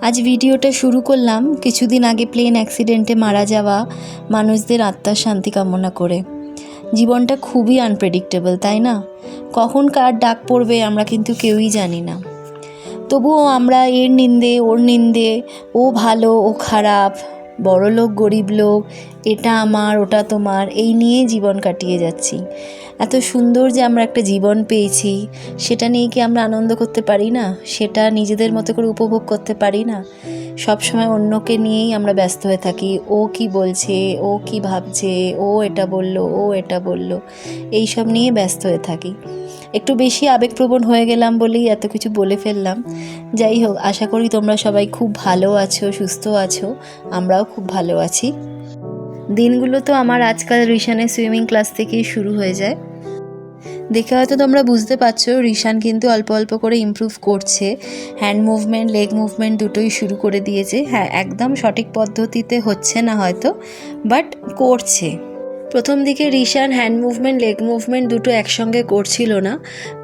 আজ ভিডিওটা শুরু করলাম কিছুদিন আগে প্লেন অ্যাক্সিডেন্টে মারা যাওয়া মানুষদের আত্মার শান্তি কামনা করে। জীবনটা খুবই আনপ্রেডিক্টেবল তাই না? কখন কার ডাক পড়বে আমরা কিন্তু কেউই জানি না। তবুও আমরা এর নিন্দে, ওর নিন্দে, ও ভালো, ও খারাপ বড় লোক গরিব লোক এটা আমার, ওটা তোমার, এই নিয়ে জীবন কাটিয়ে যাচ্ছি। এত সুন্দর যে আমরা একটা জীবন পেয়েছি, সেটা নিয়ে কি আমরা আনন্দ করতে পারি না? সেটা নিজেদের মতো করে উপভোগ করতে পারি না। সব সময় অন্যকে নিয়েই আমরা ব্যস্ত হয়ে থাকি। ও কি বলছে? ও কি ভাবছে? ও এটা বলল, ও এটা বলল। এই সব নিয়ে ব্যস্ত হয়ে থাকি। একটু বেশি আবেগপ্রবণ হয়ে গেলাম বলেই এত কিছু বলে ফেললাম। যাই হোক, আশা করি তোমরা সবাই খুব ভালো আছো, সুস্থ আছো। আমরাও খুব ভালো আছি। দিনগুলো তো আমার আজকাল রিশানের সুইমিং ক্লাস থেকেই শুরু হয়ে যায়। দেখে হয়তো তোমরা বুঝতে পারছ, রিশান কিন্তু অল্প অল্প করে ইমপ্রুভ করছে। হ্যান্ড মুভমেন্ট লেগ মুভমেন্ট দুটোই শুরু করে দিয়েছে। হ্যাঁ একদম সঠিক পদ্ধতিতে হচ্ছে না হয়তো বাট করছে। প্রথম দিকে Rishan hand movement leg movement দুটো একসঙ্গে করছিল না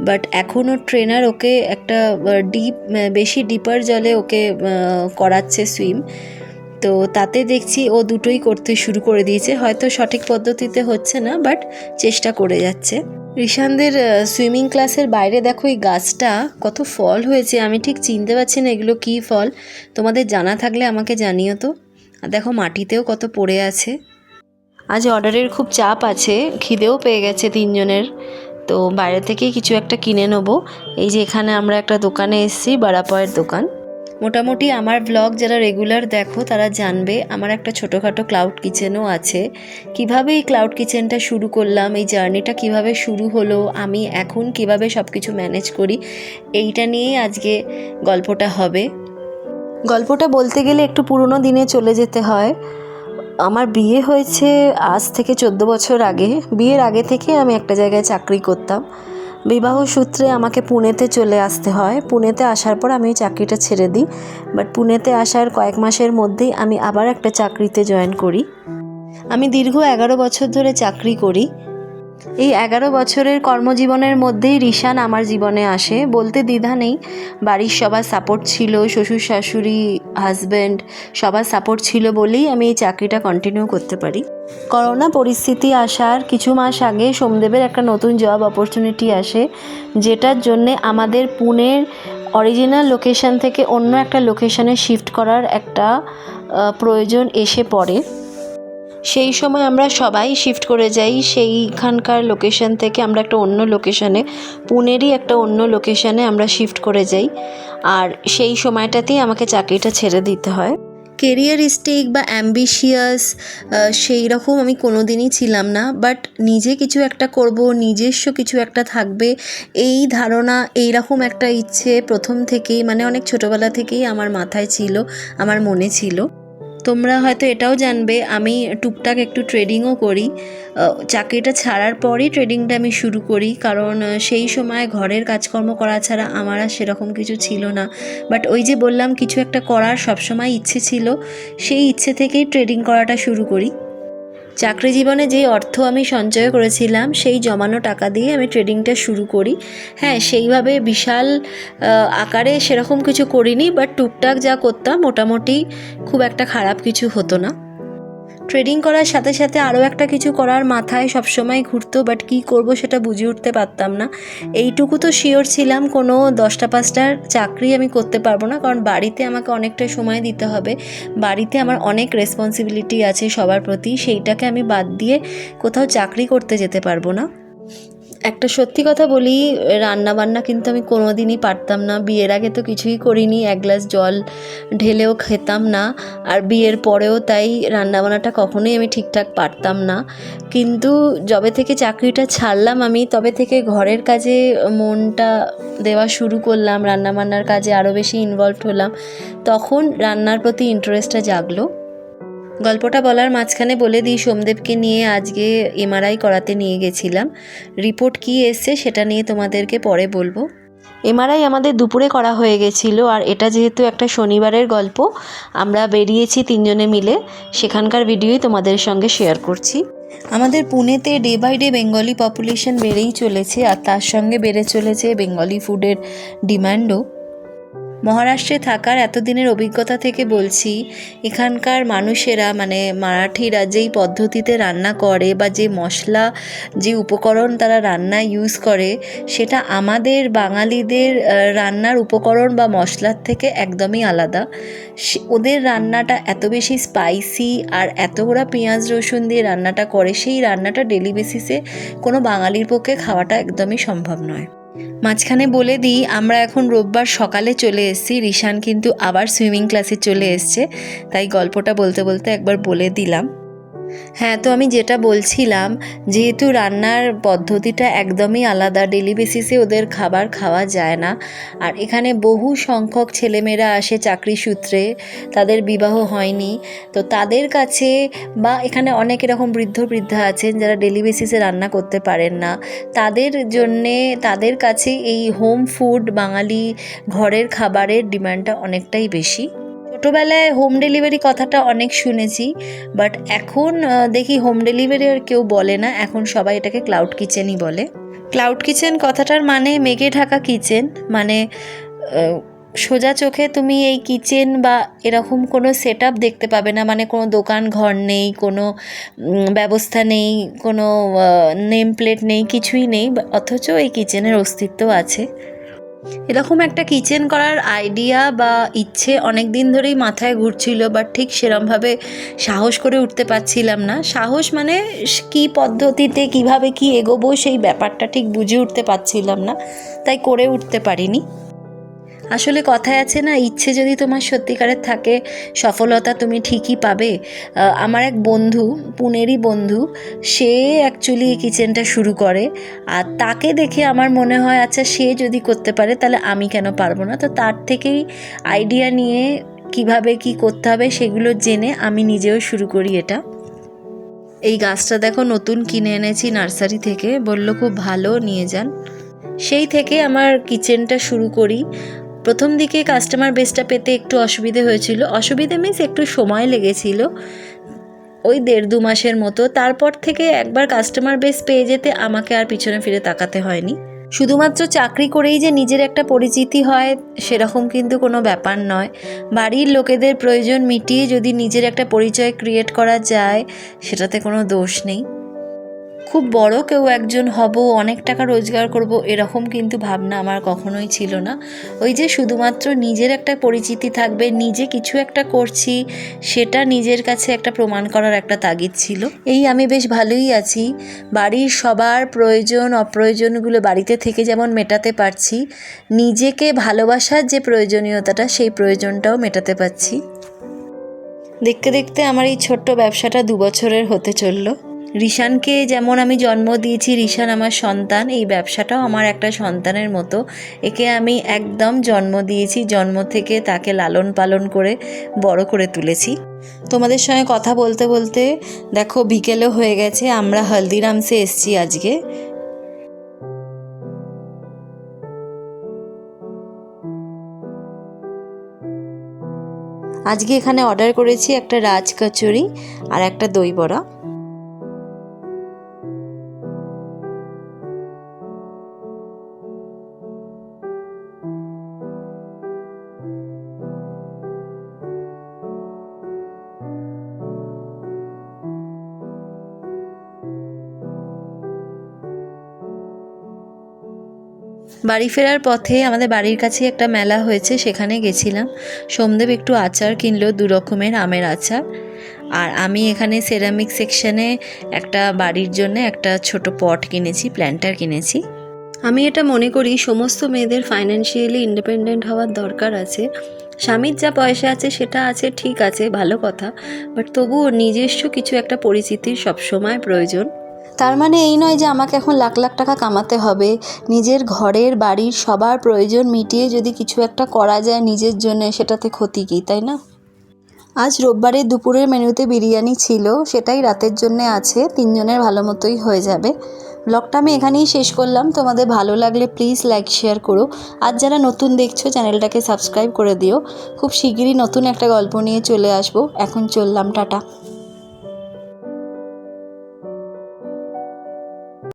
বাট এখনও ট্রেনার ওকে একটা ডিপ বেশি ডিপার জলে ওকে করাচ্ছে সুইম তো তাতে দেখছি ও দুটোই করতে শুরু করে দিয়েছে। হয়তো সঠিক পদ্ধতিতে হচ্ছে না বাট চেষ্টা করে যাচ্ছে। ঋষানদের সুইমিং ক্লাসের বাইরে দেখো এই গাছটা, কত ফল হয়েছে, আমি ঠিক চিনতে পারছি না এগুলো কী ফল। তোমাদের জানা থাকলে আমাকে জানিও তো। আর দেখো মাটিতেও কত পড়ে আছে। আজ অর্ডারের খুব চাপ আছে, খিদেও পেয়ে গেছে তিনজনের। তো বাইরে থেকেই কিছু একটা কিনে নেব। এই যে এখানে আমরা একটা দোকানে এসেছি, বারাপয়ের দোকান। মোটামুটি আমার ব্লগ যারা রেগুলার দেখো, তারা জানবে আমার একটা ছোটোখাটো ক্লাউড কিচেনও আছে। কীভাবে এই ক্লাউড কিচেনটা শুরু করলাম, এই জার্নিটা কীভাবে শুরু হলো, আমি এখন কীভাবে সব কিছু ম্যানেজ করি, এইটা নিয়েই আজকে গল্পটা হবে। গল্পটা বলতে গেলে একটু পুরনো দিনে চলে যেতে হয়। আমার বিয়ে হয়েছে আজ থেকে চোদ্দ বছর আগে। বিয়ের আগে থেকে আমি একটা জায়গায় চাকরি করতাম। বিবাহ সূত্রে আমাকে পুনেতে চলে আসতে হয়। পুনেতে আসার পর আমি চাকরিটা ছেড়ে দিই। বাট পুনেতে আসার কয়েক মাসের মধ্যেই আমি আবার একটা চাকরিতে জয়েন করি। আমি দীর্ঘ এগারো বছর ধরে চাকরি করি। এই এগারো বছরের কর্মজীবনের মধ্যেই রিশান আমার জীবনে আসে। বলতে দ্বিধা নেই। বাড়ির সবার সাপোর্ট ছিল, শ্বশুর, শাশুড়ি হাজব্যান্ড সবার সাপোর্ট ছিল বলেই আমি এই চাকরিটা কন্টিনিউ করতে পারি। করোনা পরিস্থিতি আসার কিছু মাস আগে সোমদেবের একটা নতুন জব অপরচুনিটি আসে, যেটার জন্যে আমাদের পুনের অরিজিনাল লোকেশন থেকে অন্য একটা লোকেশনে শিফট করার একটা প্রয়োজন এসে পড়ে। সেই সময় আমরা সবাই শিফট করে যাই। সেইখানকার লোকেশন থেকে আমরা একটা অন্য লোকেশনে পুনেরই একটা অন্য লোকেশনে আমরা শিফট করে যাই। আর সেই সময়টাতেই আমাকে চাকরিটা ছেড়ে দিতে হয়। কেরিয়ারিস্টিক বা অ্যাম্বিশিয়াস সেই রকম আমি কোনো দিনই ছিলাম না। বাট নিজে কিছু একটা করব, নিজস্ব কিছু একটা থাকবে, এই ধারণা, এই রকম একটা ইচ্ছে প্রথম থেকেই মানে অনেক ছোটোবেলা থেকেই আমার মাথায় ছিল, আমার মনে ছিল। তোমরা হয়তো এটাও জানবে, আমি টুকটাক একটু ট্রেডিংও করি। চাকরিটা ছাড়ার পরই ট্রেডিংটা আমি শুরু করি, কারণ সেই সময় ঘরের কাজকর্ম করা ছাড়া আমার আর সেরকম কিছু ছিল না। বাট ওই যে বললাম, কিছু একটা করার সবসময় ইচ্ছে ছিল, সেই ইচ্ছে থেকেই ট্রেডিং করাটা শুরু করি। চাকরি জীবনে যে অর্থ আমি সঞ্চয় করেছিলাম, সেই জমানো টাকা দিয়ে আমি ট্রেডিংটা শুরু করি। হ্যাঁ সেইভাবে বিশাল আকারে সেরকম কিছু করিনি বাট টুকটাক যা করতাম, মোটামুটি খুব একটা খারাপ কিছু হতো না। ট্রেডিং করার সাথে সাথে আরও একটা কিছু করার মাথায় সবসময় ঘুরতো বাট কি করব সেটা বুঝে উঠতে পারতাম না। এইটুকু তো শিওর ছিলাম, কোনো দশটা পাঁচটার চাকরি আমি করতে পারব না, কারণ বাড়িতে আমাকে অনেকটা সময় দিতে হবে। বাড়িতে আমার অনেক রেসপন্সিবিলিটি আছে সবার প্রতি, সেইটাকে আমি বাদ দিয়ে কোথাও চাকরি করতে যেতে পারব না। একটা সত্যি কথা বলি রান্না বান্না কিন্তু আমি কোনো দিনই পারতাম না। বিয়ের আগে তো কিছুই করিনি, এক গ্লাস জল ঢেলেও খেতাম না। আর বিয়ের পরেও তাই রান্নাবান্নাটা কখনোই আমি ঠিকঠাক পারতাম না। কিন্তু যবে থেকে চাকরিটা ছাড়লাম আমি, তবে থেকে ঘরের কাজে মনটা দেওয়া শুরু করলাম, রান্নাবান্নার কাজে আরও বেশি ইনভলভড হলাম। তখন রান্নার প্রতি ইন্টারেস্টটা জাগলো। গল্পটা বলার মাঝখানে বলে দিই সোমদেবকে নিয়ে আজকে এমআরআই করাতে নিয়ে গেছিলাম। রিপোর্ট কী এসছে সেটা নিয়ে তোমাদেরকে পরে বলব। এমআরআই আমাদের দুপুরে করা হয়ে গেছিল আর এটা যেহেতু একটা শনিবারের গল্প আমরা বেরিয়েছি তিনজনে মিলে। সেখানকার ভিডিওই তোমাদের সঙ্গে শেয়ার করছি। আমাদের পুনেতে day by day Bengali population বেড়েই চলেছে আর তার সঙ্গে বেড়ে চলেছে বেঙ্গলি ফুডের ডিমান্ডও মহারাষ্ট্রে থাকার এতদিনের অভিজ্ঞতা থেকে বলছি, এখানকার মানুষেরা মানে মারাঠিরা যেই পদ্ধতিতে রান্না করে বা যে মশলা, যে উপকরণ তারা রান্নায় ইউজ করে, সেটা আমাদের বাঙালিদের রান্নার উপকরণ বা মশলার থেকে একদমই আলাদা। ওদের রান্নাটা এত বেশি স্পাইসি আর এত ওরা পেঁয়াজ, রসুন দিয়ে রান্নাটা করে, সেই রান্নাটা ডেলি বেসিসে কোনো বাঙালির পক্ষে খাওয়াটা একদমই সম্ভব নয়। মাঝখানে বলে দিই, আমরা এখন রোববার সকালে চলে এসেছি। রিশান কিন্তু আবার সুইমিং ক্লাসে চলে এসছে। তাই গল্পটা বলতে বলতে একবার বলে দিলাম। হ্যাঁ তো আমি যেটা বলছিলাম, যেহেতু রান্নার পদ্ধতিটা একদমই আলাদা ডেলি বেসিসে ওদের খাবার খাওয়া যায় না, আর এখানে বহু সংখ্যক ছেলেমেয়েরা আসে চাকরি সূত্রে, তাদের বিবাহ হয়নি, তো তাদের কাছে বা এখানে অনেক এরকম বৃদ্ধ বৃদ্ধা আছেন যারা ডেলি বেসিসে রান্না করতে পারেন না, তাদের জন্যে, তাদের কাছে এই হোম ফুড বাঙালি ঘরের খাবারের ডিমান্ডটা অনেকটাই বেশি। ছোটোবেলায় হোম ডেলিভারি কথাটা অনেক শুনেছি বাট এখন দেখি হোম ডেলিভারি আর কেউ বলে না, এখন সবাই এটাকে ক্লাউড কিচেনই বলে। ক্লাউড কিচেন কথাটার মানে মেঘে ঢাকা কিচেন মানে সোজা চোখে তুমি এই কিচেন বা এরকম কোনো সেট দেখতে পাবে না মানে কোনো দোকান ঘর নেই, কোনো ব্যবস্থা নেই, কোনো নেম প্লেট নেই, কিছুই নেই অথচ এই কিচেনের অস্তিত্ব আছে। এরকম একটা কিচেন করার আইডিয়া বা ইচ্ছে অনেক দিন ধরেই মাথায় ঘুরছিল বাট ঠিক সেরমভাবে সাহস করে উঠতে পারছিলাম না। সাহস মানে কি পদ্ধতিতে, কীভাবে, কি এগোবো সেই ব্যাপারটা ঠিক বুঝে উঠতে পারছিলাম না, তাই করে উঠতে পারিনি। আসলে কথায় আছে না, ইচ্ছে যদি তোমার সত্যিকারের থাকে, সফলতা তুমি ঠিকই পাবে। আমার এক বন্ধু, পুনেরই বন্ধু, সে অ্যাকচুয়ালি এই কিচেনটা শুরু করে। আর তাকে দেখে আমার মনে হয় আচ্ছা সে যদি করতে পারে, তাহলে আমি কেন পারব না? তো তার থেকেই আইডিয়া নিয়ে কীভাবে কি করতে হবে, সেগুলো জেনে আমি নিজেও শুরু করি এটা। এই গাছটা দেখো, নতুন কিনে এনেছি নার্সারি থেকে। বলল, খুব ভালো, নিয়ে যান। সেই থেকে আমার কিচেনটা শুরু করি। প্রথম দিকে কাস্টমার বেসটা পেতে একটু অসুবিধে হয়েছিল। অসুবিধে মিন্স একটু সময় লেগেছিল, ওই দেড় দু মাসের মতো। তারপর থেকে একবার কাস্টমার বেস পেয়ে যেতে আমাকে আর পিছনে ফিরে তাকাতে হয়নি। শুধুমাত্র চাকরি করেই যে নিজের একটা পরিচিতি হয়, সেরকম কিন্তু কোনো ব্যাপার নয়। বাড়ির লোকেদের প্রয়োজন মিটিয়ে যদি নিজের একটা পরিচয় ক্রিয়েট করা যায়, সেটাতে কোনো দোষ নেই। খুব বড় কেউ একজন হব, অনেক টাকা রোজগার করব, এরকম কিন্তু ভাবনা আমার কখনোই ছিল না। ওই যে শুধুমাত্র নিজের একটা পরিচিতি থাকবে, নিজে কিছু একটা করছি, সেটা নিজের কাছে একটা প্রমাণ করার একটা তাগিদ ছিল। এই আমি বেশ ভালোই আছি। বাড়ির সবার প্রয়োজন, অপ্রয়োজনগুলো বাড়িতে থেকে যেমন মেটাতে পারছি, নিজেকে ভালোবাসার যে প্রয়োজনীয়তাটা, সেই প্রয়োজনটাও মেটাতে পারছি। দেখতে দেখতে আমার এই ছোট্ট ব্যবসাটা দু বছরের হতে চলল। রিশানকে যেমন আমি জন্ম দিয়েছি, রিশান আমার সন্তান, এই ব্যবসাটাও আমার একটা সন্তানের মতো। একে আমি একদম জন্ম দিয়েছি, জন্ম থেকে তাকে লালন পালন করে, বড় করে তুলেছি। তোমাদের সঙ্গে কথা বলতে বলতে, দেখো বিকেলও হয়ে গেছে, আমরা হলদিরামসে এসছি আজকে। আজকে এখানে অর্ডার করেছি একটা রাজ কচুরি আর একটা দই বড়া। বাড়ি ফেরার পথে আমাদের বাড়ির কাছে একটা মেলা হয়েছে, সেখানে গেছিলাম। সোমদেব একটু আচার কিনলো, দু রকমের আমের আচার। আর আমি এখানে সেরামিক সেকশনে একটা বাড়ির জন্য একটা ছোট পট কিনেছি প্ল্যান্টার কিনেছি। আমি এটা মনে করি, সমস্ত মেয়েদের ফাইন্যান্সিয়ালি ইন্ডিপেন্ডেন্ট হওয়ার দরকার আছে। স্বামীর যা পয়সা আছে, সেটা আছে, ঠিক আছে, ভালো কথা। বাট তবুও নিজস্ব কিছু একটা পরিচিতির সবসময় প্রয়োজন। তার মানে এই নয় যে আমাকে এখন লাখ লাখ টাকা কামাতে হবে। নিজের ঘরের, বাড়ির সবার প্রয়োজন মিটিয়ে যদি কিছু একটা করা যায় নিজের জন্য, সেটাতে ক্ষতি কী, তাই না? আজ রোববারের দুপুরের মেনুতে বিরিয়ানি ছিল, সেটাই রাতের জন্য আছে, তিনজনের ভালো মতোই হয়ে যাবে। ব্লগটা আমি এখানেই শেষ করলাম। তোমাদের ভালো লাগলে প্লিজ লাইক শেয়ার করো। আর যারা নতুন দেখছ, চ্যানেলটাকে সাবস্ক্রাইব করে দিও। খুব শিগগিরই নতুন একটা গল্প নিয়ে চলে আসব। এখন চললাম, টাটা।